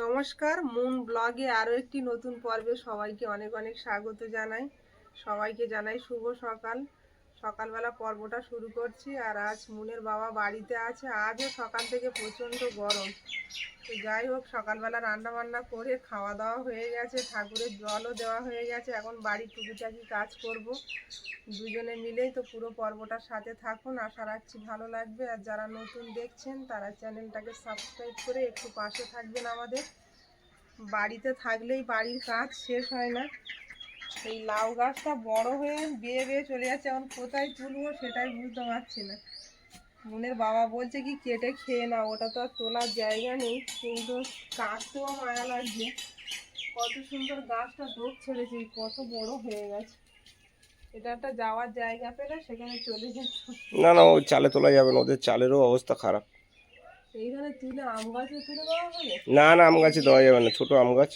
নমস্কার, মুন ব্লগে আরও একটি নতুন পর্বে সবাইকে অনেক অনেক স্বাগত জানাই। সবাইকে জানাই শুভ সকাল। সকালবেলা পর্বটা শুরু করছি আর আজ মুনের বাবা বাড়িতে আছে। আজও সকাল থেকে প্রচণ্ড গরম। তো যাই হোক, সকালবেলা রান্না বান্না করে খাওয়া দাওয়া হয়ে গেছে, ঠাকুরের জলও দেওয়া হয়ে গেছে। এখন বাড়ির টুকিটাকি কাজ করব। দুজনে মিলেই তো পুরো পর্বটার সাথে থাকুন। আশা রাখছি ভালো লাগবে। আর যারা নতুন দেখছেন, তারা চ্যানেলটাকে সাবস্ক্রাইব করে একটু পাশে থাকবেন আমাদের। বাড়িতে থাকলেই বাড়ির কাজ শেষ হয় না। এই লাউ গাছটা বড় হয়ে বেয়ে বেয়ে চলে যাচ্ছে। এখন কোথায় তুলবো সেটাই বুঝতে পারছি না। মনের বাবা বলছে কি কেটে খেয়ে না ওটা তো আর তোলার জায়গা নেই। কিন্তু কাটতেও মায়া লাগছে। কত সুন্দর গাছটা ডোক ছেড়েছে কত বড় হয়ে গেছে। এটা একটা যাওয়ার জায়গা পেলে সেখানে চলে যেত। না না ওই চালে তোলা যাবে না ওদের চালেরও অবস্থা খারাপ। এইখানে তুলে আম গাছে তুলে দেওয়া হবে? না না আম গাছে দেওয়া যাবে না ছোট আম গাছ।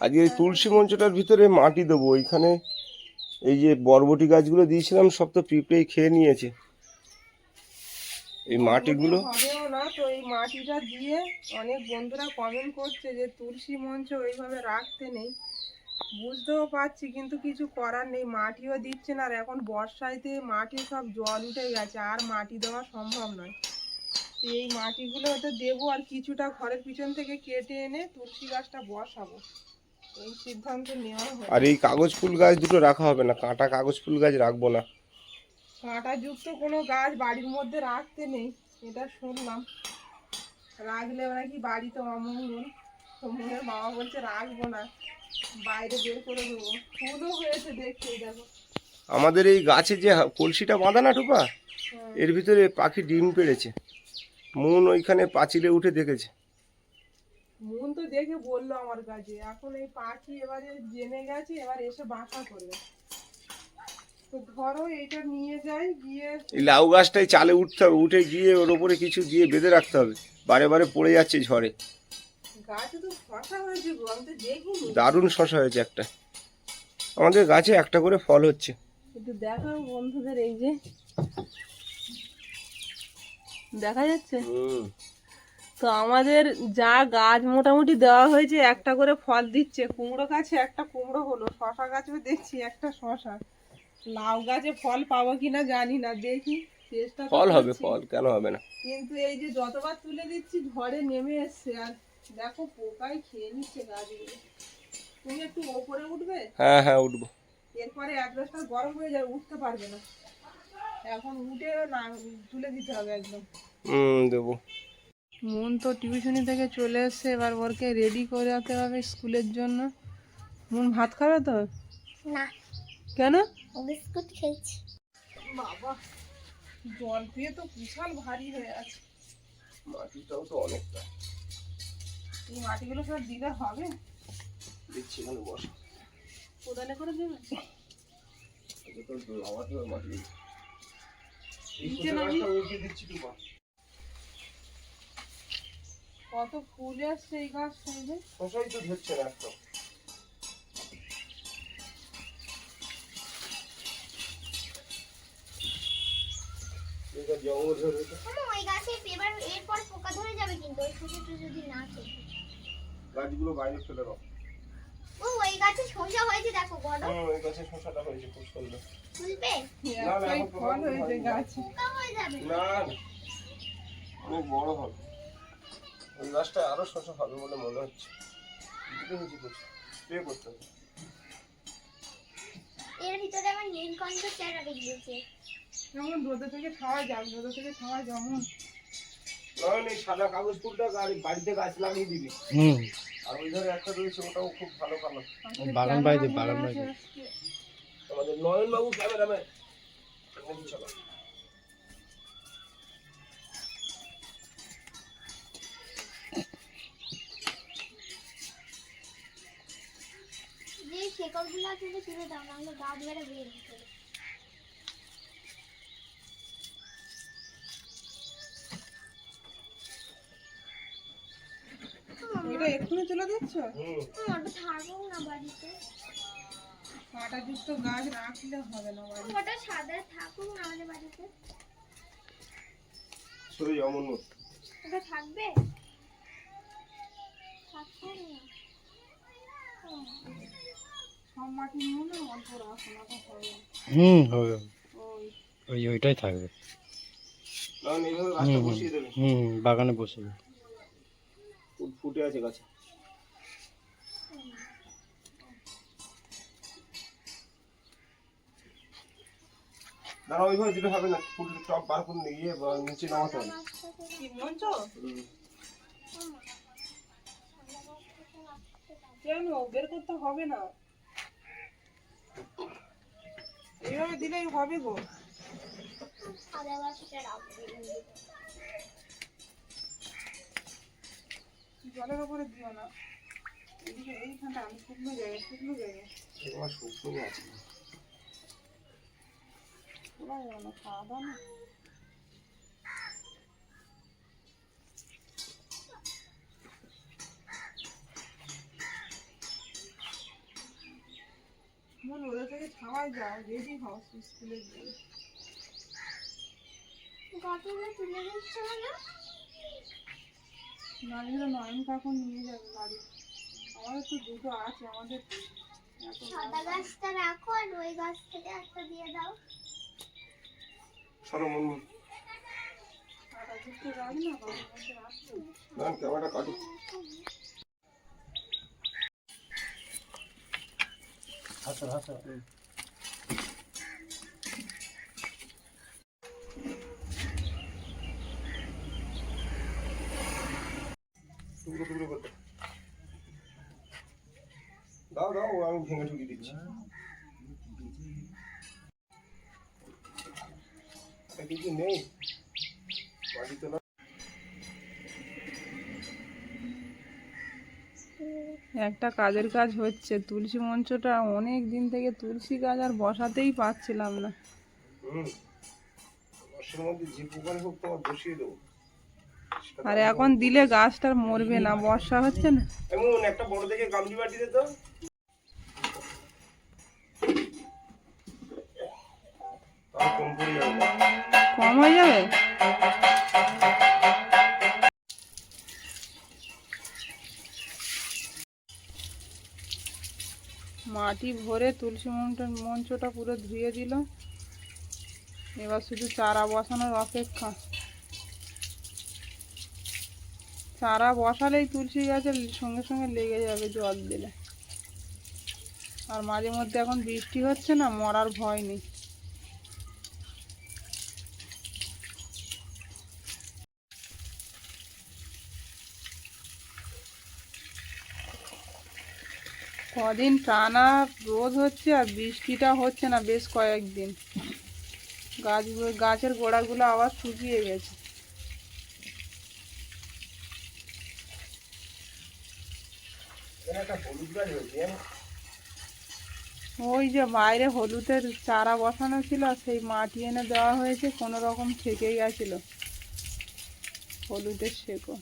আজকে এই তুলসী মঞ্চটার ভিতরে মাটি দেবো ওইখানে এই যে বরবটি গাছগুলো দিয়েছিলাম সব তো পিঁপড়েই খেয়ে নিয়েছে। এই মাটিগুলো? হবেও না তো এই মাটিটা দিয়ে অনেক বন্ধুরা কমেন্ট করছে যে তুলসী মঞ্চ ওইভাবে রাখতে নেই। বুঝতেও পারছি কিন্তু কিছু করার নেই মাটিও দিচ্ছে না আর এখন বর্ষাইতে মাটি সব জল উঠে গেছে আর মাটি দেওয়া সম্ভব নয়। এই মাটিগুলো তো দেবো আর কিছুটা ঘরের পিছন থেকে কেটে এনে তুলসী গাছটা বসাবো। এই সিদ্ধান্ত নেওয়া আর এই কাগজ ফুল গাছ দুটো রাখা হবে না কাঁটা কাগজ ফুল গাছ রাখব না। কাঁটাযুক্ত কোনো গাছ বাড়ির মধ্যে রাখতে নেই এটা শুনলাম। রাখলে নাকি বাড়িতে অমঙ্গল? তো মনের বাবা বলছে রাখব না বাইরে বের করে দেবো। ফুলও হয়েছে দেখতে দেখো। আমাদের এই গাছে যে কলসিটা বাঁধা না টুপা হ্যাঁ। এর ভিতরে পাখি ডিম পেড়েছে। মন ওইখানে পাঁচিলে উঠে দেখেছে। মন তো দেখে বলল আমার কাছে এখন এই পাখি এবারে জেনে গেছে এবার এসে বাসা করবে। তো ধরো এটা নিয়ে যাই গিয়ে এই লাউ গাছটাই চালে উঠতে হবে উঠে গিয়ে ওর ওপরে কিছু দিয়ে বেঁধে রাখতে হবে। বারে বারে পড়ে যাচ্ছে ঝড়ে। গাছে তো শশা হয়েছে গো আমি তো দেখিনি। দারুণ শশা হয়েছে একটা। আমাদের গাছে একটা করে ফল হচ্ছে। একটু দেখাও বন্ধুদের এই যে। দেখা যাচ্ছে? তো আমাদের যা গাছ মোটামুটি দেওয়া হয়েছে একটা করে ফল দিচ্ছে। কুমড়ো গাছে একটা কুমড়ো হলো শশা গাছেও দেখছি একটা শশা। লাউ গাছে ফল পাবো কিনা জানি না দেখি চেষ্টা ফল হবে ফল কেন হবে না? কিন্তু এই যে যতবার তুলে দিচ্ছি ঝড়ে নেমে এসছে। আর দেখো পোকায় খেয়ে নিচ্ছে গাছগুলো। তুমি একটু ওপরে উঠবে? হ্যাঁ হ্যাঁ উঠবো। এরপরে অ্যাডভেস্টার গরম হয়ে যাবে উঠতে পারবে না। এখন উঠে না তুলে দিতে হবে একদম। হুম দেবো। মন তো টিউশনি থেকে চলে এসছে এবার ওরকে রেডি করাতে হবে স্কুলের জন্য। মন ভাত খাবে তো? না। কেন? বিস্কুট খেয়েছি। বাবা জল পেয়ে তো বিশাল ভারী হয়ে আছে। মাটিটাও তো অনেকটা। এই মাটিগুলো সব দিলে হবে? এখানে বসা। কোদালে করে দেবে? কত ফুল আসছে এই গাছ শশাই তো ধরছে না একদম জঙ্গল ধরে ওই গাছে এবার এরপর পোকা ধরে যাবে কিন্তু ওই যদি না গাছগুলো বাইরে ফেলে দাও। ও ওই গাছে শসা হয়েছে দেখো বড়। ওই গাছে শশাটা হয়েছে খুব সুন্দর। তুলবে একটাই ফল হয়েছে গাছে। পোকা হয়ে যাবে? না না, অনেক বড় হবে। ওই গাছটা আরও শশা হবে বলে মনে হচ্ছে। স্প্রে করতে হবে। এর ভিতরে আমার নীলকণ্ঠ চারা বেরিয়েছে। যেমন রোদে থেকে খাওয়া যাবে রোদে থেকে খাওয়া যেমন। নয় এই সাদা কাগজ ফুলটা বাড়িতে গাছ লাগিয়ে দিবি। আর ওই ধারে একটা রয়েছে ওটাও খুব ভালো কালার। বাগান বাড়িতে বাগান বাড়িতে। আমাদের নয়ন বাবু ক্যামেরাম্যান চলো। যে শেকড়গুলো আছে তুলে দাও নাহলে গাছ বেড়ে বের এক্ষুনি তুলে দিচ্ছ? হুম। ওটা থাকুক না বাড়িতে। কাঁটাযুক্ত গাছ রাখলে হবে না বাড়ি ওটা সাদা থাকুক না আমাদের বাড়িতে। সই অমন ওটা থাকবে? সব মাটি নিয়ে না অল্প রাখো না তো হবে। হুম হবে। ওই। ওই ওইটাই থাকবে। হুম হুম। বসিয়ে দেবে। হুম বাগানে বসে। ফুল ফুটে আছে গাছে। দাঁড়া ওইভাবে দিলে হবে না ফুল টপ বার করে নিয়ে নিচে নামাতে হবে। কেন? বের করতে হবে না। এইভাবে দিলেই হবে গো। জলের উপরে দিও না। এইখানটা আমি শুকনো জায়গা শুকনো জায়গা তোমার শুকনো আছে। যাবে না খাওয়া দাওয়া না মন ওদের থেকে ছাওয়াই যাও রেডি হও স্কুলের জন্য গাছগুলো তুলে দিচ্ছে না নাহলে নয়ন কাকু নিয়ে যাবে গাড়ি আমাদের তো দুটো আছে আমাদের সাদা গাছটা রাখো আর ওই গাছ থেকে একটা দিয়ে দাও সরো মন মন সাদা দুটো রাখি না ক্যামেরাটা কাটো। হাসো হাসো। টুকরো টুকরো করতে দাও দাও আমি ভেঙে ঠুকিয়ে দিচ্ছি। নেই একটা কাজের কাজ হচ্ছে। তুলসী মঞ্চটা অনেক দিন থেকে তুলসী গাছ আর বসাতেই পারছিলাম না। আর এখন দিলে গাছটার মরবে না বর্ষা হচ্ছে না? এমন একটা বড় দেখে গামলি বাটি দে তো। কম হয়ে যাবে মাটি ভরে তুলসী মঞ্চটা মঞ্চটা পুরো ধুয়ে দিল। এবার শুধু চারা বসানোর অপেক্ষা। চারা বসালেই তুলসী গাছের সঙ্গে সঙ্গে লেগে যাবে জল দিলে। আর মাঝে মধ্যে এখন বৃষ্টি হচ্ছে না, মরার ভয় নেই। কদিন টানা রোদ হচ্ছে আর বৃষ্টিটা হচ্ছে না বেশ কয়েকদিন। গাছগুলো গাছের গোড়াগুলো আবার শুকিয়ে গেছে? ওই যে বাইরে হলুদের চারা বসানো ছিল সেই মাটি এনে দেওয়া হয়েছে কোনো রকম থেকে গেছিল। হলুদের শেকো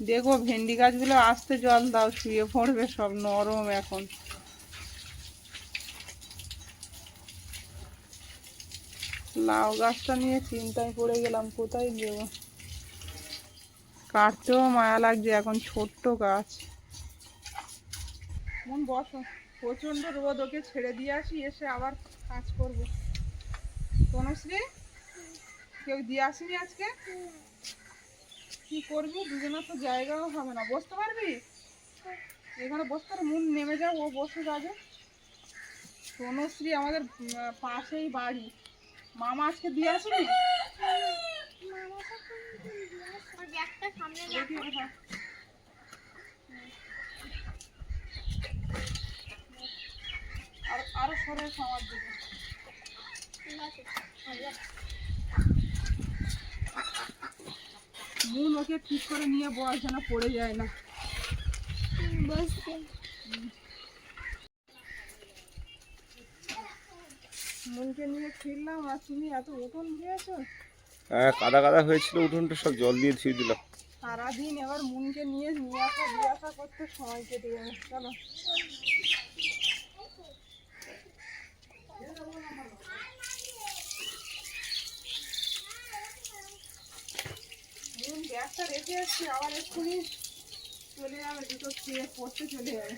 দেখো ভেন্ডি গাছগুলো আস্তে জল দাও, শুয়ে পড়বে সব, নরম এখন। লাউ গাছটা নিয়ে চিন্তায় পড়ে গেলাম, কোথায় দেব? কাটতেও মায়া লাগছে এখন, ছোট্ট গাছ। মন, বস। প্রচণ্ড রোদ, ওকে ছেড়ে দিয়ে আসি, এসে আবার কাজ করব। তনুশ্রী, কেউ দিয়ে আসিনি আজকে? কি করবি? দুজনের তো জায়গাও হবে না। বসতে পারবি? এখানে বসতে মন নেমে যাও, ও বসে যাবে। তনুশ্রী আমাদের পাশেই বাড়ি। মামা আজকে দিয়ে আসবি। আর সরে আমার দিকে। ঠিক আছে মন ওকে ঠিক করে নিয়ে বস যেন পড়ে যায় না। মনকে নিয়ে ফিরলাম আর তুমি এত উঠোন দিয়েছ? হ্যাঁ কাদা কাদা হয়েছিল উঠোনটা সব জল দিয়ে ধুয়ে দিলাম। সারাদিন এবার মনকে নিয়ে নিয়ে আসা দিয়ে আসা করতে সময় কেটে যাবে চলো। মন গ্যাসটা রেখে এসছি আবার এক্ষুনি চলে যাবে দুটো খেয়ে পড়তে চলে যাবে।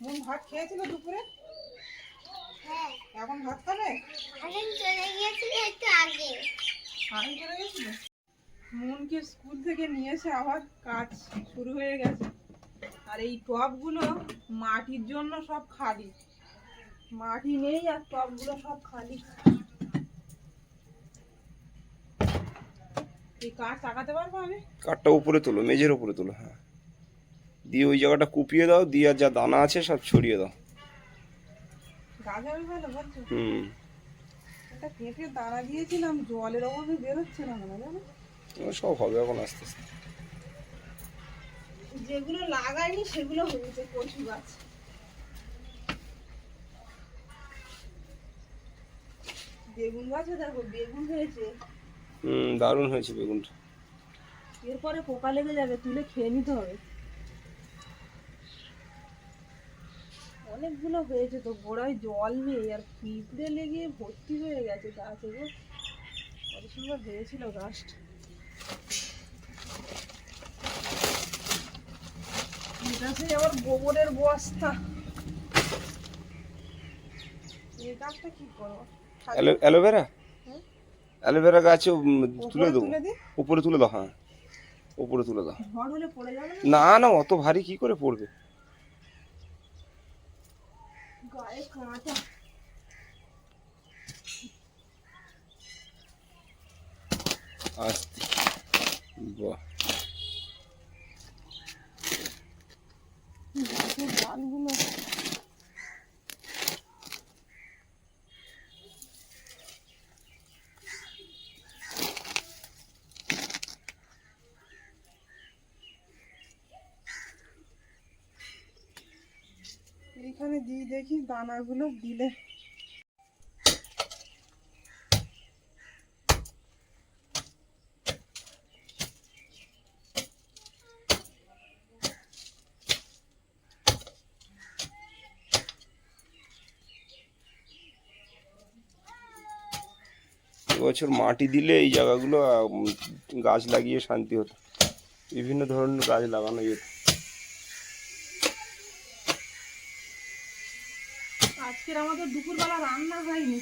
মন ভাত খেয়েছিল দুপুরে? হ্যাঁ। এখন ভাত খাবে? এখন চলে গিয়েছিল একটু আগে। গেছিল মনকে স্কুল থেকে নিয়ে এসে আবার কাজ শুরু হয়ে গেছে। আর এই টবগুলো মাটির জন্য সব খালি। মাটি নেই আর টবগুলো সব খালি। এই কাজ চাকাতে পারব আমি? কাঠটা উপরে তোলো মেঝের উপরে তোলো হ্যাঁ। দিয়ে ওই জায়গাটা কুপিয়ে দাও দিয়ে আর যা দানা আছে সব ছড়িয়ে দাও। গাছ ভালো বলছো? হুম। দানা দিয়েছিলাম জলের অভাবে বেরোচ্ছে না মনে জানো? সব হবে এখন আস্তে আস্তে। যেগুলো লাগাইনি সেগুলো হয়েছে কচু গাছ। বেগুন গাছে দেখো বেগুন হয়েছে। হুম দারুণ হয়েছে বেগুনটা। এরপরে পোকা লেগে যাবে তুলে খেয়ে নিতে হবে। অনেকগুলো হয়েছে তো গোড়ায় জল নেই আর পিঁপড়ে লেগে ভর্তি হয়ে গেছে গাছে গো কত সুন্দর হয়েছিল গাছটা। আবার গোবরের বস্তা। এই গাছটা কি করব? অ্যালোভেরা? অ্যালোভেরা গাছে তুলে দেবো। উপরে তুলে দাও হ্যাঁ। উপরে তুলে দাও। না? না অত ভারী কি করে পড়বে? বাহ। দিয়ে দেখি দানাগুলো দিলে। এবছর মাটি দিলে এই জায়গাগুলো গাছ লাগিয়ে শান্তি হতো। বিভিন্ন ধরনের গাছ লাগানো যেত। আজকের আমাদের দুপুরবেলা রান্না হয়নি।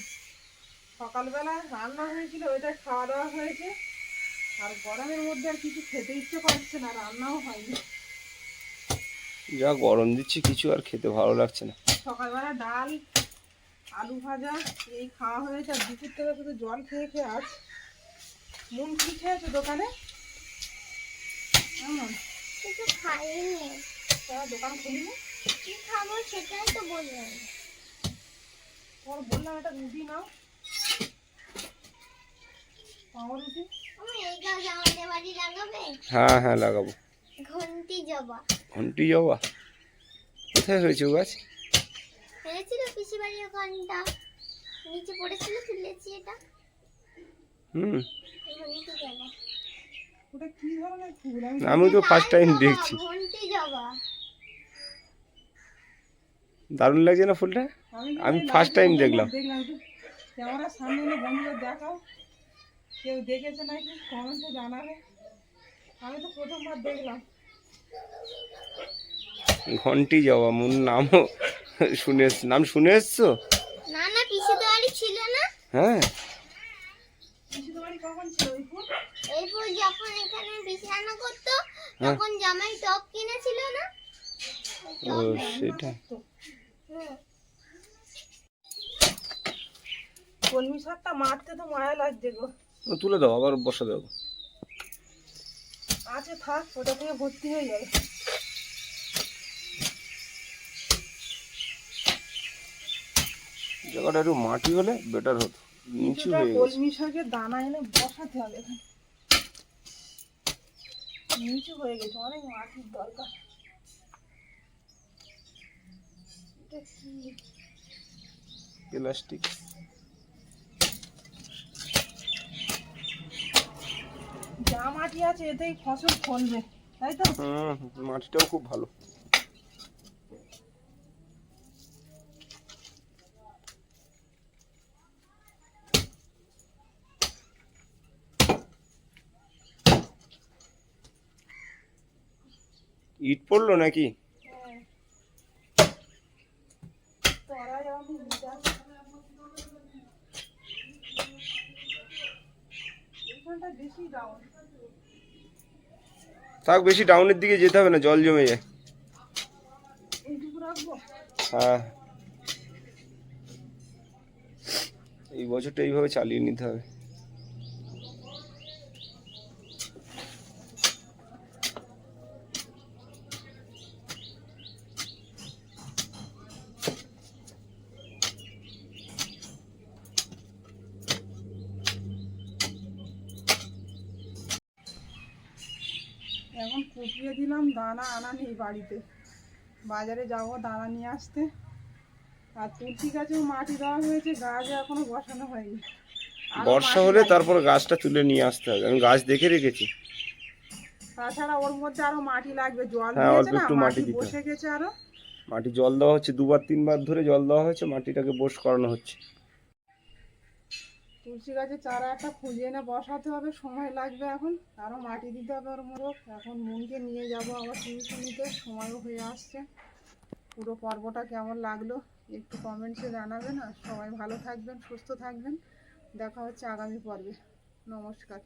সকালবেলা রান্না হয়েছিল ওইটা খাওয়া দাওয়া হয়েছে। আর গরমের মধ্যে আর কিছু খেতে ইচ্ছে করছে না রান্নাও হয়নি। যা গরম দিচ্ছে কিছু আর খেতে ভালো লাগছে না। সকালবেলা ডাল আলু ভাজা এই খাওয়া হয়েছে। আর দুপুর থেকে শুধু জল খেয়ে খেয়ে আজ। মন কি খেয়েছো দোকানে? এমন কিছু খাইনি। তোরা দোকান খুলিনি? কি খাব সেটাই তো বললাম। তোমার বললাম একটা রুটি নাও। পাউরুটি আমার এই গাছ আমাদের বাড়ি লাগাবে? হ্যাঁ হ্যাঁ লাগাবো। ঘন্টি জবা। ঘন্টি কোথায় হয়েছে ও গাছ? হয়েছিল পিসি বাড়ির ওখানটা নিচে পড়েছিল তুলেছি এটা। হুম। আমি তো ফার্স্ট টাইম দেখছি। ঘন্টি জবা। দারুণ লাগছে না ফুলটা? আমি ফার্স্ট টাইম দেখলাম। দেখলাম একটু। ক্যামেরার সামনে এনে বন্ধুদের দেখাও। কেউ দেখেছে নাকি? কমেন্টে জানাবে। আমি তো প্রথমবার দেখলাম। ঘন্টি যাওয়া মোর নামও শুনে নাম শুনে এসছো? না না পিসি তো বাড়ি ছিল না। হ্যাঁ। পিসিদের বাড়ি কখন ছিল ওই ফুল? এই ফুল যখন এখানে পিসি করতো হ্যাঁ। তখন জামাই টপ কিনেছিল না? ও সেটা। কলমি শাকটা মারতে তো মায়া লাগছে গো। তুলে দাও আবার বসা দাও। আছে থাক ওটা থেকে ভর্তি হয়ে যাবে। জায়গাটা একটু মাটি হলে বেটার হতো। নিচু হয়ে গেছে। কলমি শাকের দানা এনে বসাতে হবে। এখানে নিচু হয়ে গেছে অনেক মাটির দরকার এটা কি প্লাস্টিক যা মাটি আছে এতেই ফসল ফলবে তাই তো? হুম মাটিটাও খুব ভালো। ইট পড়ল নাকি এইখানটা বেশি ডাউন থাক, বেশি ডাউনের দিকে যেতে হবে না, জল জমে যায়। হ্যাঁ। এই বছরটা এইভাবে চালিয়ে নিতে হবে। কুপিয়ে দিলাম দানা আনা নেই বাড়িতে। বাজারে যাব দানা নিয়ে আসতে। আর তুলসী গাছেও মাটি দেওয়া হয়েছে গাছ এখনও বসানো হয়নি। বর্ষা হলে তারপর গাছটা তুলে নিয়ে আসতে হবে আমি গাছ দেখে রেখেছি। তাছাড়া ওর মধ্যে আরও মাটি লাগবে জল হ্যাঁ, অল্প একটু মাটি মাটি দিতে বসে গেছে আরও। মাটি জল দেওয়া হচ্ছে দুবার তিনবার ধরে জল দেওয়া হয়েছে মাটিটাকে বোস করানো হচ্ছে। তুলসী গাছের চারা একটা খুঁজে এনে বসাতে হবে, সময় লাগবে এখন। আরও মাটি দিতে হবে ওর মোড়ক এখন মনকে নিয়ে যাব আবার টিউশনিতে, সময়ও হয়ে আসছে। পুরো পর্বটা কেমন লাগল একটু কমেন্টসে জানাবেন। আর সবাই ভালো থাকবেন, সুস্থ থাকবেন। দেখা হচ্ছে আগামী পর্বে। নমস্কার।